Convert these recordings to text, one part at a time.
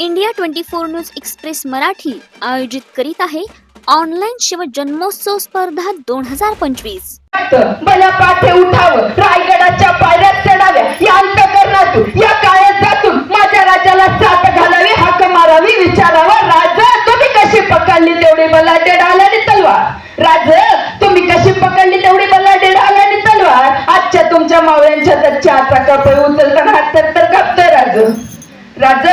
India twenty four news express Marathi आयोजित करीत आहे ऑनलाईन शिव जन्मोत्सव स्पर्धा दोन हजार पंचवीस. भल्या पाठे उठावं रायगडाच्या पायऱ्यात चढाव्या या अंतकरणातून या काळजातून माझ्या राजाला साथ घालावी हाक मारावी विचारावा. राज तुम्ही कशी पकडली तेवढी बलाढ्य आल्याने तलवार? राज तुम्ही कशी पकडली तेवढी बलाढ्य आल्याने तलवार? आजच्या तुमच्या मावळ्यांच्या तर चहाचा कपडे उचलताना हात तर कापतोय राज. राज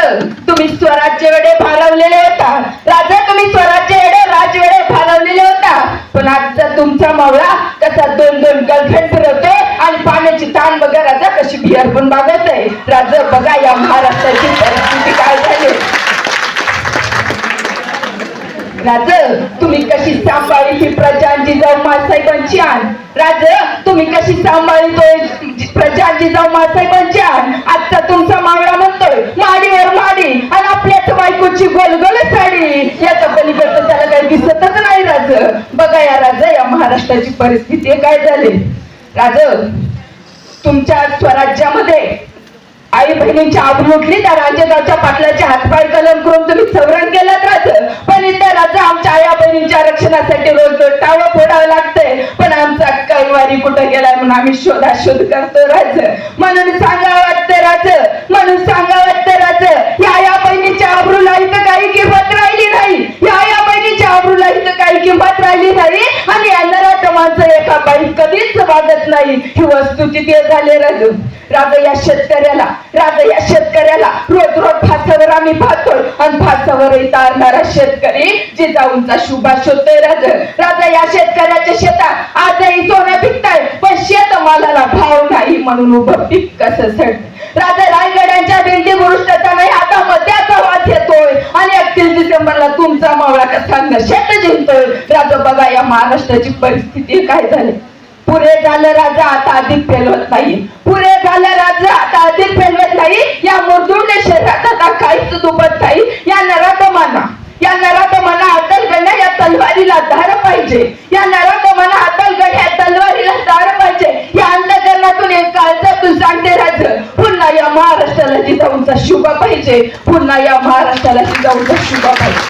तुम्ही स्वराज्य वेळे फालवलेले होता. राजा तुम्ही स्वराज्य वेळे राजवेडे फालवलेले होता. पण आजचा तुमचा मावळा कसा दोन दोन गर्लफ्रेंड फिरवतोय आणि पाण्याची ताण बघा राजा कशी बिअर पण बागवतोय राजा बघा या महाराष्ट्राची परिस्थिती काय झाली. राज तुम्ही कशी सांभाळी ही प्रजांची जाऊ मासाहेबांची आण. राज तुम्ही कशी सांभाळीतोय प्रजांची जाऊ मासाहेबांची आण आजचा तुमचा मावळा म्हणतोय माडीवर माडी आणि आपल्याच बायकोची गोलगोल साडी याचा पलीकडचं त्याला काही दिसतच नाही राज बघा या राज या परिस्थिती काय झाली? राज तुमच्या स्वराज्यामध्ये आई बहिणींची आबरू लुटली त्या राजेगावच्या पाटलाचे हातपाय कलम करून तुम्ही सवरण केलं राज पण इथं राजा आमच्या आया बहिणींच्या रक्षणासाठी रोज रोज फोडावं लागतंय. पण आमचा कैवारी कुठं गेलाय म्हणून आम्ही शोधाशोध करतो राज म्हणून सांगा वाटतं राज म्हणून सांगावं वाटतं राज या या बहिणीच्या आबरूला इथं काही किंमत राहिली नाही. या या बहिणीच्या आबरूला इथं काही किंमत राहिली नाही. आणि यांना नरात माणसं एका बाई कधीच वागत नाही. ही वस्तूची ते झाले राजू? राग या शेतकऱ्याला राग या शेतकऱ्याला. रोज रोज फासावर आम्ही पाहतोय. आणि फासावर तारणारा शेतकरी जिजाऊंचा शुभा शोधतोय राज. राजा या शेतकऱ्याच्या शेतात आजही सोनं पिकताय पण शेतमालाला भाव नाही म्हणून उभं पीक कसं सड राजा रायगडांच्या भिंती बुरुष्टाचा नाही आता मध्याचा वाद येतोय आणि एकतीस डिसेंबरला तुमचा मावळा कसा नशेत जिंकतोय राजा बघा या महाराष्ट्राची परिस्थिती काय झाली. पुरे झालं राजा आता अधिक पेलवत नाही. पुरे झालं राजा आता अधिक पेलवत नाही. या मजूरने शहरात आता काहीच दुबत नाही. या नरातमाना या नरातमाना अटल गण्या या तलवारीला धार पाहिजे. या नरातमाना अटल गण्या या तलवारीला धार पाहिजे. या अंधकरणातून एक काळजातून सांगते राज. पुन्हा या महाराष्ट्राला जिजाऊंचा शुभ पाहिजे. पुन्हा या महाराष्ट्राला जिजाऊंचा शुभ पाहिजे.